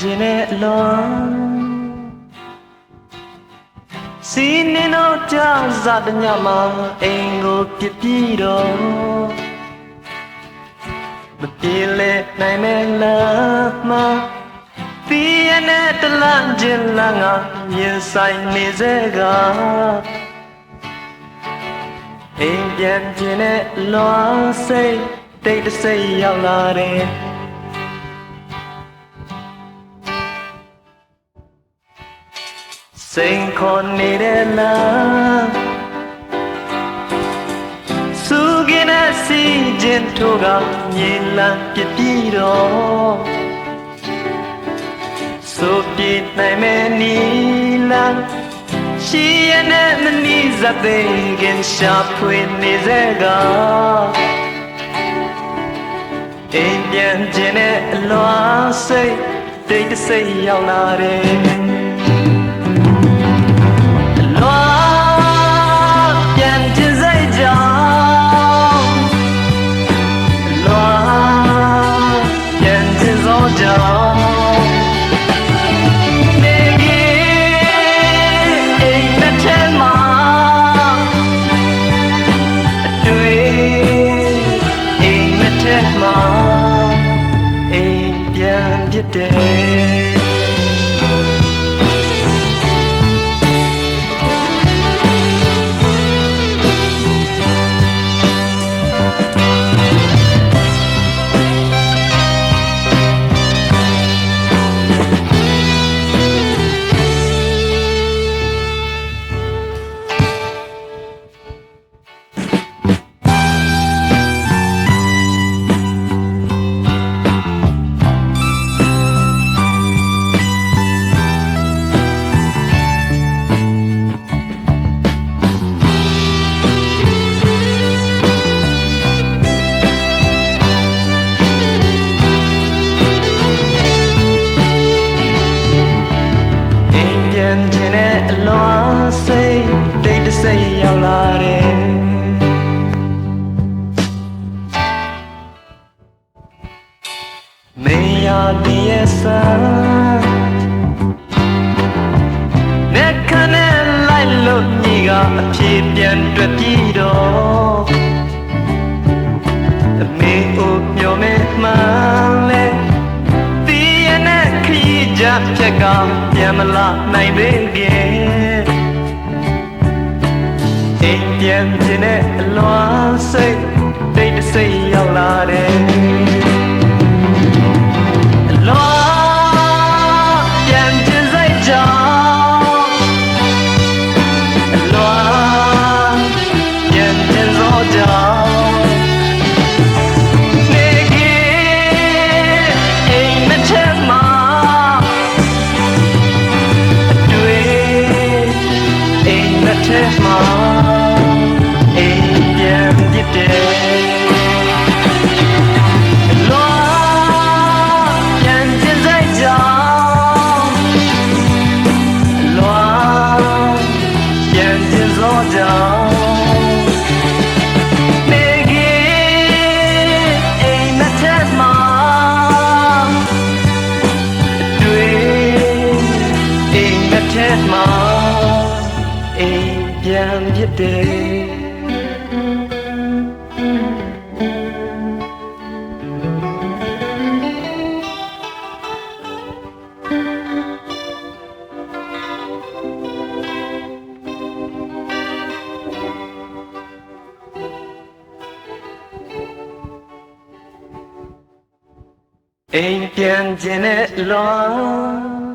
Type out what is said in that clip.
အိမ်ပြန်ခြင်းနဲ့အလွန်စီနေတော့ကြောက်စားတဲ့ညမှာအိမ်ကိုပြစ်ပြီးတော့မပြေလဲနိုင်မဲ့လားမပြည့်ရတဲ့တလန့်ခြင်းလားငါရင်ဆိုင်နေစေကအိမ်ပြန်ခြင်းနဲ့လွန်စိတ်တိတ်တဆိတ်ရောက်လာတယ် စိန်ခေါ်နေတဲ့လားစုကင်းတဲ့စီခြင်းထိုးကမြေလံပြပြီးတော့ဆိုပြနိုင်မယ်နီလာရှိရတဲ့မနီးဇတဲ့ကင်ရှာဖွေနေစေကအိမ်ပြန်ခြင်းနဲ့အလွားစိတ်တိတ်တဆိတ်ရောက်လာတယ် ပြ အလွန်စိတ်တိတ်တဆိတ်ရောက်လာတယ်မင်းရဒီရဲ့ဆန်းနဲ့ခနဲ့လိုက်လို့ညီကအဖြေပြန်တွေ့ပြီးတော့ ရီးကြဖြက်ကပြန်မလာနိုင်သေးခင်အိမ်ပြန်ခြင်းနဲ့အလွန်စိတ်တိတ်တဆိတ်ရောက်လာတယ်အလွန်ပြန်ခြင်းစိတ်ကြောင့် မ်မ အိမ်ပြန်ဖြစ်တယ်အိမ်ပြန်ခြင်းနဲ့လွန်